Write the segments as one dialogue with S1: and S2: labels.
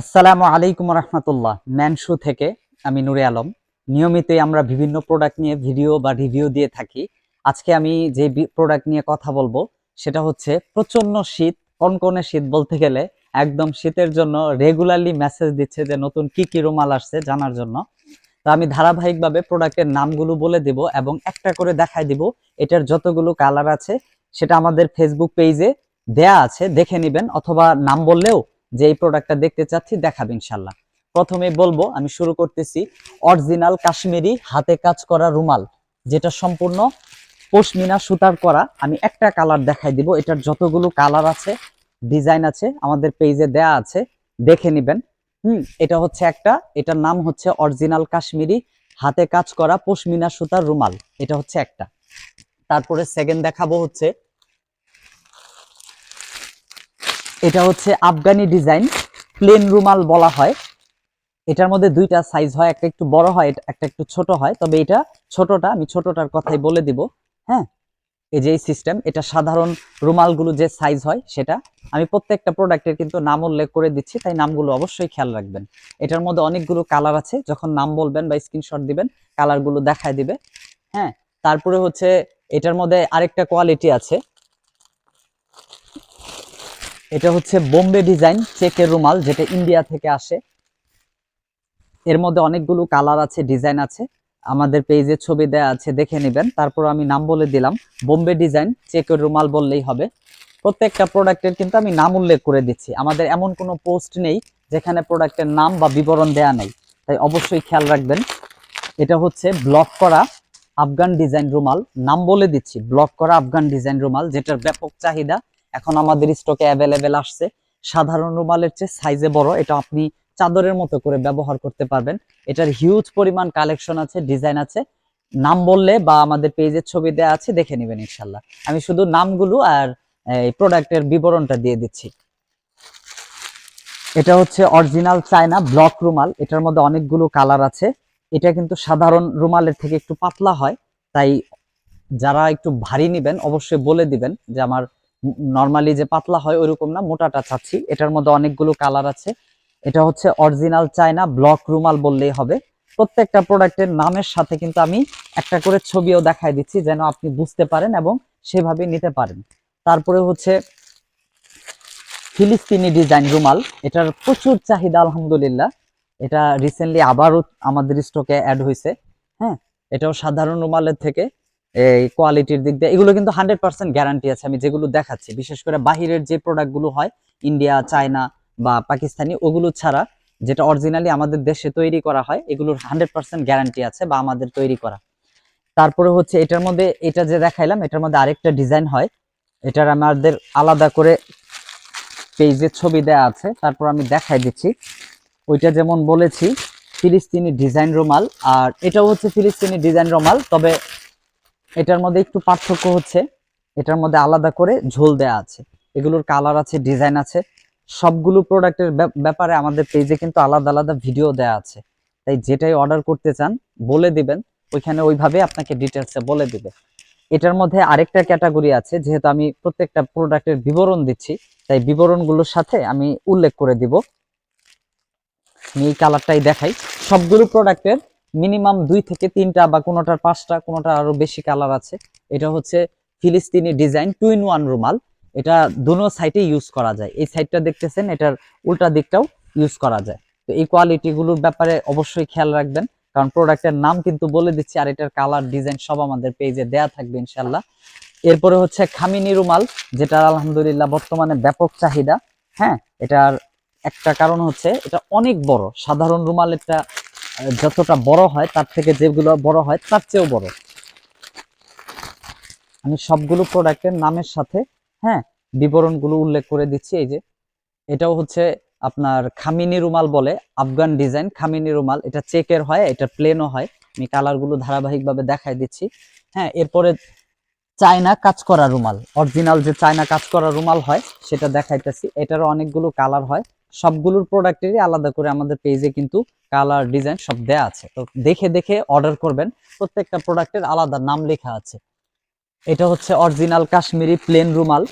S1: আসসালামু আলাইকুম রহমতুল্লাহ। ম্যানশু থেকে আমি নুরে আলম। নিয়মিতই আমরা বিভিন্ন প্রোডাক্ট নিয়ে ভিডিও বা রিভিউ দিয়ে থাকি। আজকে আমি যে প্রোডাক্ট নিয়ে কথা বলব, সেটা হচ্ছে প্রচণ্ড শীত, কনকনে শীত বলতে গেলে একদম শীতের জন্য রেগুলারলি মেসেজ দিচ্ছে যে নতুন কি কি রুমাল আসছে জানার জন্য। তো আমি ধারাবাহিকভাবে প্রোডাক্টের নামগুলো বলে দিব এবং একটা করে দেখাই দিব। এটার যতগুলো কালার আছে, সেটা আমাদের ফেসবুক পেজে দেয়া আছে, দেখে নেবেন। অথবা নাম বললেও যে এই প্রোডাক্টটা দেখতে চাচ্ছি, দেখাবে ইনশাল্লাহ। প্রথমে বলব, আমি শুরু করতেছি অরিজিনাল কাশ্মীরি হাতে কাজ করা রুমাল, যেটা সম্পূর্ণ পশমিনা সুতার করা। আমি একটা কালার দেখাই দিব, এটার যতগুলো কালার আছে ডিজাইন আছে, আমাদের পেজে দেয়া আছে, দেখে নেবেন। হুম, এটা হচ্ছে একটা, এটার নাম হচ্ছে অরিজিনাল কাশ্মীরি হাতে কাজ করা পশমিনা সুতার রুমাল, এটা হচ্ছে একটা। তারপরে সেকেন্ড দেখাবো হচ্ছে এটা হচ্ছে আফগানি ডিজাইন, প্লেন রুমাল বলা হয়। এটার মধ্যে দুইটা সাইজ হয়, একটা একটু বড় হয়, একটা একটু ছোট হয়। তবে এটা ছোটটা, আমি ছোটটার কথাই বলে দিব হ্যাঁ? এই যে এই সিস্টেম এটা সাধারণ রুমালগুলো যে সাইজ হয় সেটা আমি প্রত্যেকটা প্রোডাক্টের কিন্তু নাম উল্লেখ করে দিচ্ছি, তাই নামগুলো অবশ্যই খেয়াল রাখবেন। এটার মধ্যে অনেকগুলো কালার আছে, যখন নাম বলবেন বা স্ক্রিনশট দিবেন কালারগুলো দেখায় দিবে হ্যাঁ? তারপরে হচ্ছে এটার মধ্যে আরেকটা কোয়ালিটি আছে এটা হচ্ছে বোম্বে ডিজাইন চেকের রুমাল, যেটা ইন্ডিয়া থেকে আসে। এর মধ্যে অনেকগুলো কালার আছে, ডিজাইন আছে। আমাদের পেজে ছবি দেয়া আছে, দেখে নেবেন। তারপর আমি নাম বলে দিলাম, বোম্বে ডিজাইন চেকের রুমাল বললেই হবে। প্রত্যেকটা প্রোডাক্টের কিন্তু আমি নাম উল্লেখ করে দিচ্ছি। আমাদের এমন কোনো পোস্ট নেই যেখানে প্রোডাক্টের নাম বা বিবরণ দেয়া নেই। তাই অবশ্যই খেয়াল রাখবেন। এটা হচ্ছে ব্লক করা আফগান ডিজাইন রুমাল। নাম বলে দিচ্ছি, ব্লক করা আফগান ডিজাইন রুমাল, যেটার ব্যাপক চাহিদা এখন আমাদের স্টকে অ্যাভেলেবেল আসছে। সাধারণ রুমালের চেয়ে সাইজে বড়, এটা আপনি চাদরের মতো করে ব্যবহার করতে পারবেন। এটার হিউজ পরিমাণ কালেকশন আছে ডিজাইন আছে। নাম বললে বা আমাদের পেজের ছবি দেওয়া আছে, দেখে নেবেন ইনশাল্লাহ। আমি শুধু নামগুলো আর, এই প্রোডাক্টের বিবরণটা দিয়ে দিচ্ছি। এটা হচ্ছে অরিজিনাল চায়না ব্লক রুমাল। এটার মধ্যে অনেকগুলো কালার আছে। এটা কিন্তু সাধারণ রুমালের থেকে একটু পাতলা হয়। তাই যারা একটু ভারী নেবেন, অবশ্যই বলে দিবেন যে আমার নর্মালি যে পাতলা হয় ওইরকম না, মোটাটা চাচ্ছি। এটার মধ্যে অনেকগুলো কালার আছে। এটা হচ্ছে অরিজিনাল চায়না ব্লক রুমাল বললেই হবে। প্রত্যেকটা প্রোডাক্টের নামের সাথে কিন্তু আমি একটা করে ছবিও দেখাই দিচ্ছি, যেন আপনি বুঝতে পারেন এবং সেভাবে নিতে পারেন। তারপরে হচ্ছে ফিলিস্তিনি ডিজাইন রুমাল। এটার প্রচুর চাহিদা, আলহামদুলিল্লাহ। এটা রিসেন্টলি আবারও আমাদের স্টকে অ্যাড হয়েছে হ্যাঁ এটাও সাধারণ রুমালের থেকে। এই কোয়ালিটির দিক দিয়ে, এগুলো কিন্তু হান্ড্রেড পার্সেন্ট গ্যারান্টি আছে। আমি যেগুলো দেখাচ্ছি, বিশেষ করে বাহিরের যে প্রোডাক্টগুলো হয় ইন্ডিয়া চায়না বা পাকিস্তানি, ওগুলো ছাড়া যেটা অরিজিনালি আমাদের দেশে তৈরি করা হয়, এগুলোর হান্ড্রেড পার্সেন্ট গ্যারান্টি আছে বা আমাদের তৈরি করা। তারপরে হচ্ছে এটার মধ্যে, এটা যে দেখাইলাম, এটার মধ্যে আরেকটা ডিজাইন হয়। এটার আমাদের আলাদা করে পেজে ছবি দেয়া আছে। তারপর আমি দেখাই দিচ্ছি। ওইটা যেমন বলেছি, ফিলিস্তিনি ডিজাইন রুমাল, আর এটাও হচ্ছে ফিলিস্তিনি ডিজাইন রুমাল, তবে এটার মধ্যে একটু পার্থক্য হচ্ছে, এটার মধ্যে আলাদা করে ঝোল দেয়া আছে। এগুলোর কালার আছে ডিজাইন আছে। সবগুলো প্রোডাক্টের ব্যাপারে আমাদের পেজে কিন্তু আলাদা আলাদা ভিডিও দেয়া আছে। তাই যেটাই অর্ডার করতে চান, বলে দিবেন, ওইখানে ওইভাবে আপনাকে ডিটেলসে বলে দিবে। এটার মধ্যে আরেকটা ক্যাটাগরি আছে, যেহেতু আমি প্রত্যেকটা প্রোডাক্টের বিবরণ দিচ্ছি, তাই বিবরণগুলোর সাথে আমি উল্লেখ করে দিব। আমি এই কালারটাই দেখাই। সবগুলো প্রোডাক্টের মিনিমাম দুই থেকে তিনটা বা কোনোটার পাঁচটা কোনোটা আরও বেশি কালার আছে। এটা হচ্ছে ফিলিস্তিনি ডিজাইন টু ইন ওয়ান রুমাল। এটা দুনো সাইডে ইউজ করা যায়। এই সাইডটা দেখতেছেন, এটার উল্টা দিকটাও ইউজ করা যায়। তো এই কোয়ালিটিগুলোর ব্যাপারে অবশ্যই খেয়াল রাখবেন, কারণ প্রোডাক্টের নাম কিন্তু বলে দিচ্ছি আর এটার কালার ডিজাইন সব আমাদের পেজে দেয়া থাকবে ইনশাল্লাহ এরপরে হচ্ছে খামিনি রুমাল যেটা আলহামদুলিল্লাহ বর্তমানে ব্যাপক চাহিদা। হ্যাঁ এটার একটা কারণ হচ্ছে এটা অনেক বড়। সাধারণ রুমাল এটা যতটা বড় হয়, তার থেকে যেগুলো বড় হয়, তার চেয়েও বড়। আমি সবগুলো প্রোডাক্টের নামের সাথে হ্যাঁ বিবরণগুলো উল্লেখ করে দিচ্ছি। এই যে, এটাও হচ্ছে আপনার খামিনি রুমাল বলে, আফগান ডিজাইন, খামিনি রুমাল। এটা চেকের হয়, এটা প্লেনও হয়। আমি কালারগুলো ধারাবাহিকভাবে দেখাই দিচ্ছি। হ্যাঁ এরপরে চায়না কাজ করা রুমাল। অরিজিনাল যে চায়না কাজ করা রুমাল হয়, সেটা দেখাইতেছি। এটারও অনেকগুলো কালার হয়। সবগুলোর প্রোডাক্টেরই আলাদা করে আমাদের পেজে কিন্তু কালার ডিজাইন সব দেয়া আছে। তো দেখে দেখে অর্ডার করবেন, প্রত্যেকটা প্রোডাক্টের আলাদা নাম লেখা আছে। এটা হচ্ছে অরিজিনাল কাশ্মীরি প্লেন রুমাল।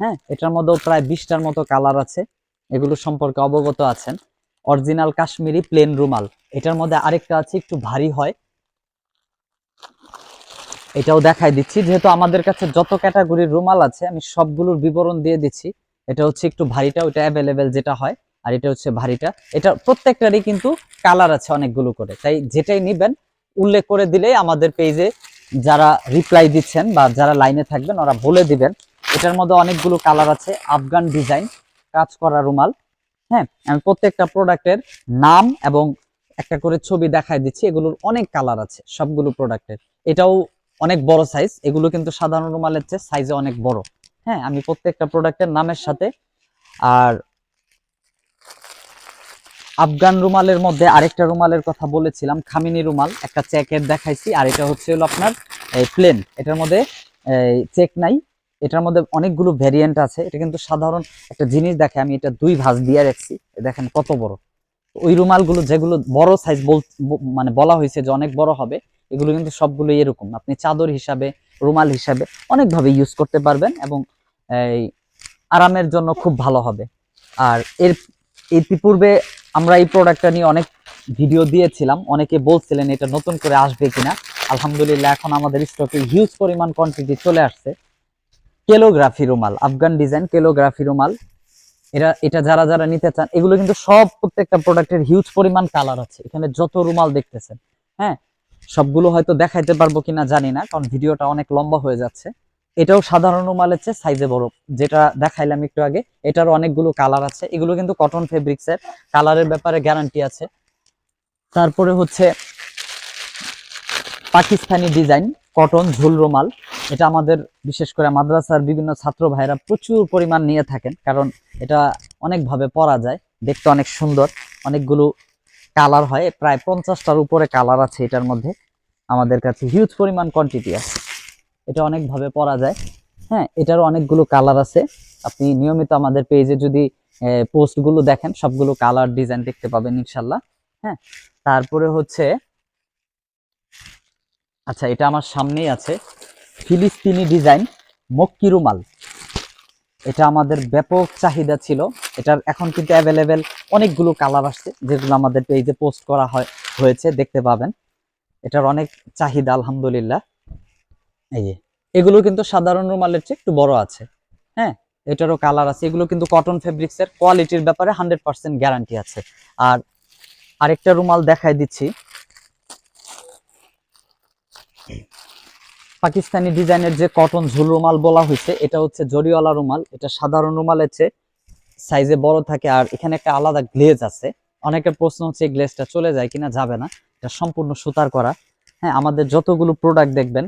S1: হ্যাঁ এটার মধ্যেও প্রায় বিশটার মতো কালার আছে। এগুলো সম্পর্কে অবগত আছেন। অরিজিনাল কাশ্মীরি প্লেন রুমাল। এটার মধ্যে আরেকটা আছে, একটু ভারী হয়। এটাও দেখাই দিচ্ছি। যেহেতু আমাদের কাছে যত ক্যাটাগরির রুমাল আছে, আমি সবগুলোর বিবরণ দিয়ে দিচ্ছি। এটা হচ্ছে একটু ভারীটা ওটা অ্যাভেলেবেল যেটা হয়। আর এটা হচ্ছে ভারীটা। এটা প্রত্যেকটারই কিন্তু কালার আছে অনেকগুলো করে। তাই যেটাই নিবেন, উল্লেখ করে দিলেই আমাদের পেজে যারা রিপ্লাই দিচ্ছেন বা যারা লাইনে থাকবেন, ওরা বলে দিবেন। এটার মধ্যে অনেকগুলো কালার আছে, আফগান ডিজাইন কাজ করা রুমাল। হ্যাঁ আমি প্রত্যেকটা প্রোডাক্টের নাম এবং একটা করে ছবি দেখাই দিচ্ছি, এগুলোর অনেক কালার আছে সবগুলো প্রোডাক্টের এটাও অনেক বড় সাইজ এগুলো কিন্তু সাধারণ রুমালের চেয়ে সাইজে অনেক বড়। হ্যাঁ আমি প্রত্যেকটা প্রোডাক্টের নামের সাথে আর আফগান রুমালের মধ্যে আরেকটা রুমালের কথা বলেছিলাম, খামিনি রুমাল। একটা চেকের দেখাইছি, আর এটা হচ্ছে হলো আপনার প্লেন এটার মধ্যে চেক নাই। এটার মধ্যে অনেকগুলো ভ্যারিয়েন্ট আছে। এটা কিন্তু সাধারণ একটা জিনিস দেখে আমি এটা দুই ভাঁজ দিয়ে রাখছি। দেখেন কত বড়। ওই রুমালগুলো যেগুলো বড় সাইজ বল মানে বলা হয়েছে যে অনেক বড় হবে, এগুলো কিন্তু সবগুলো এরকম। আপনি চাদর হিসাবে, রুমাল হিসাবে অনেকভাবে ইউজ করতে পারবেন এবং এই আরামের জন্য খুব ভালো হবে। আর এর, ইতিপূর্বে আমরা এই প্রোডাক্টটা নিয়ে অনেক ভিডিও দিয়েছিলাম। অনেকে বলছিলেন, এটা নতুন করে আসবে কিনা? আলহামদুলিল্লাহ, এখন আমাদের স্টকে হিউজ পরিমাণ কোয়ান্টিটি চলে আসছে। কেলোগ্রাফি রুমাল আফগান ডিজাইন কেলোগ্রাফি রুমাল। এরা, এটা যারা যারা নিতে চান, এগুলো কিন্তু সব প্রত্যেকটা প্রোডাক্টের হিউজ পরিমাণ কালার আছে। এখানে যত রুমাল দেখতেছেন হ্যাঁ? সবগুলো হয়তো দেখাইতে পারব কিনা জানি না, কারণ ভিডিওটা অনেক লম্বা হয়ে যাচ্ছে। এটাও সাধারণ রুমালের চেয়ে সাইজে বড়। যেটা দেখাইলাম একটু আগে, এটারও অনেকগুলো কালার আছে। এগুলো কিন্তু কটন ফেব্রিক্সের কালারের ব্যাপারে গ্যারান্টি আছে। তারপরে হচ্ছে পাকিস্তানি ডিজাইন কটন ঝুল রুমাল এটা আমাদের, বিশেষ করে মাদ্রাসার বিভিন্ন ছাত্র ভাইরা প্রচুর পরিমাণ নিয়ে থাকেন। কারণ এটা অনেকভাবে পরা যায়। দেখতে অনেক সুন্দর। অনেকগুলো কালার হয়। প্রায় পঞ্চাশটার উপরে কালার আছে এটার মধ্যে। আমাদের কাছে হিউজ পরিমাণ কোয়ান্টিটি আছে। এটা অনেকভাবে পরা যায়। হ্যাঁ এটারও অনেকগুলো কালার আছে। আপনি নিয়মিত আমাদের পেজে যদি পোস্টগুলো দেখেন, সবগুলো কালার ডিজাইন দেখতে পাবেন ইনশাল্লাহ। হ্যাঁ তারপরে হচ্ছে আচ্ছা এটা আমার সামনেই আছে। ফিলিস্তিনি ডিজাইন মক্কি রুমাল এটা আমাদের ব্যাপক চাহিদা ছিল। এটার এখন কিন্তু অ্যাভেলেবেল অনেকগুলো কালার আসছে, যেগুলো আমাদের পেজে পোস্ট করা হয়, হয়েছে, দেখতে পাবেন। এটার অনেক চাহিদা, আলহামদুলিল্লাহ। এই যে, এগুলো কিন্তু সাধারণ রুমালের চেয়ে একটু বড় আছে। হ্যাঁ এটারও কালার আছে। এগুলো কিন্তু কটন ফেব্রিক্সের কোয়ালিটির ব্যাপারে হান্ড্রেড পার্সেন্ট গ্যারান্টি আছে। আর আরেকটা রুমাল দেখাই দিচ্ছি। পাকিস্তানি ডিজাইনের যে কটন ঝুল রুমাল বলা হয়েছে, এটা হচ্ছে জরিওয়ালা রুমাল। এটা সাধারণ রুমালের চেয়ে সাইজে বড় থাকে। আর এখানে একটা আলাদা গ্লেজ আছে। অনেকের প্রশ্ন হচ্ছে এই গ্লেজটা চলে যায় কিনা, যাবে না। এটা সম্পূর্ণ সুতার করা। হ্যাঁ আমাদের যতগুলো প্রোডাক্ট দেখবেন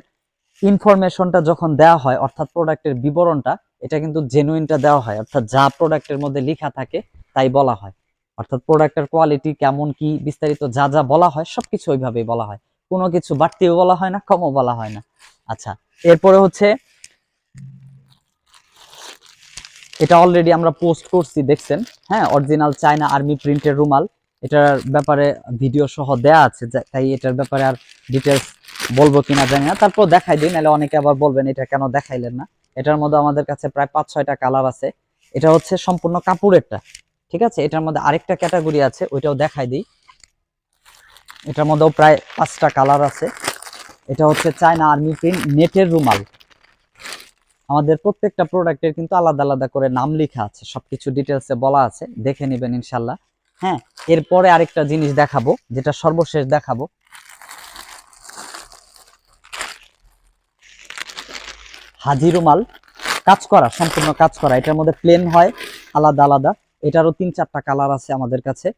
S1: ইনফরমেশনটা যখন দেওয়া হয়, অর্থাৎ প্রোডাক্টের বিবরণটা, এটা কিন্তু জেনুইনটা দেওয়া হয়। অর্থাৎ যা প্রোডাক্টের মধ্যে লেখা থাকে, তাই বলা হয়। অর্থাৎ প্রোডাক্টের কোয়ালিটি কেমন, কি বিস্তারিত যা যা বলা হয়, সবকিছু ওইভাবেই বলা হয়। কোনো কিছু বাড়তিও বলা হয় না, কমও বলা হয় না। আচ্ছা এরপরে হচ্ছে, এটা অলরেডি আমরা পোস্ট করছি, দেখছেন? হ্যাঁ অরিজিনাল চায়না আর্মি প্রিন্টের রুমাল। এটার ব্যাপারে ভিডিও সহ দেয়া আছে তাই এটার ব্যাপারে আর ডিটেলস বলব কিনা জানি না। তারপর দেখাই দিই, নাহলে অনেকে আবার বলবেন, এটা কেন দেখাইলেন না? এটার মধ্যে আমাদের কাছে প্রায় পাঁচ, ছয়টা কালার আছে। এটা হচ্ছে সম্পূর্ণ কাপড়েরটা, ঠিক আছে? এটার মধ্যে আরেকটা ক্যাটাগরি আছে, ওইটাও দেখাই দিই। এটার মধ্যেও প্রায় পাঁচটা কালার আছে। এটা হচ্ছে চায়না আর্মি প্রিন্ট নেটের রুমাল। আমাদের প্রত্যেকটা প্রোডাক্টের কিন্তু আলাদা আলাদা করে নাম লেখা আছে, সবকিছু ডিটেলসে বলা আছে। দেখে নেবেন ইনশাল্লাহ। হ্যাঁ এরপরে আরেকটা জিনিস দেখাবো, যেটা সর্বশেষ দেখাবো। হাজি রুমাল কাজ করা, সম্পূর্ণ কাজ করা। এটার মধ্যে প্লেন হয়, আলাদা আলাদা। এটারও তিন চারটা কালার আছে আমাদের কাছে।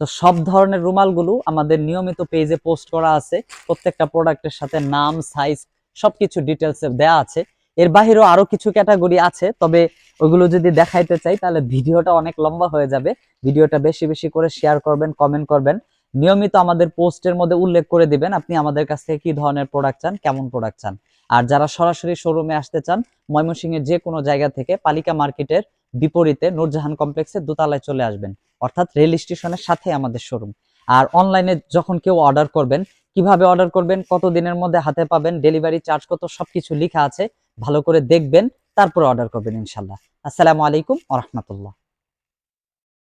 S1: তো সব ধরনের রুমালগুলো আমাদের নিয়মিত পেজে পোস্ট করা আছে। প্রত্যেকটা প্রোডাক্টের সাথে নাম সাইজ সবকিছু ডিটেলসে দেয়া আছে। এর বাহিরেও আরও কিছু ক্যাটাগরি আছে, তবে ওগুলো যদি দেখাইতে চাই, তাহলে ভিডিওটা অনেক লম্বা হয়ে যাবে। ভিডিওটা বেশি বেশি করে শেয়ার করবেন কমেন্ট করবেন। নিয়মিত আমাদের পোস্টের মধ্যে উল্লেখ করে দিবেন, আপনি আমাদের কাছ থেকে কি ধরনের প্রোডাক্ট চান, কেমন প্রোডাক্ট চান। আর যারা সরাসরি শোরুমে আসতে চান, ময়মনসিংহের যে কোনো জায়গা থেকে পালিকা মার্কেটের বিপরীতে নূরজাহান কমপ্লেক্সের দোতলায় চলে আসবেন, অর্থাৎ রেল স্টেশনের সাথে আমাদের শোরুম আর অনলাইনে যখন কেউ অর্ডার করবেন, কীভাবে অর্ডার করবেন, কত দিনের মধ্যে হাতে পাবেন ডেলিভারি চার্জ কত, সবকিছু লেখা আছে, ভালো করে দেখবেন, তারপরে অর্ডার করবেন ইনশাল্লাহ আসসালামু আলাইকুম আ রহমতুল্লাহ।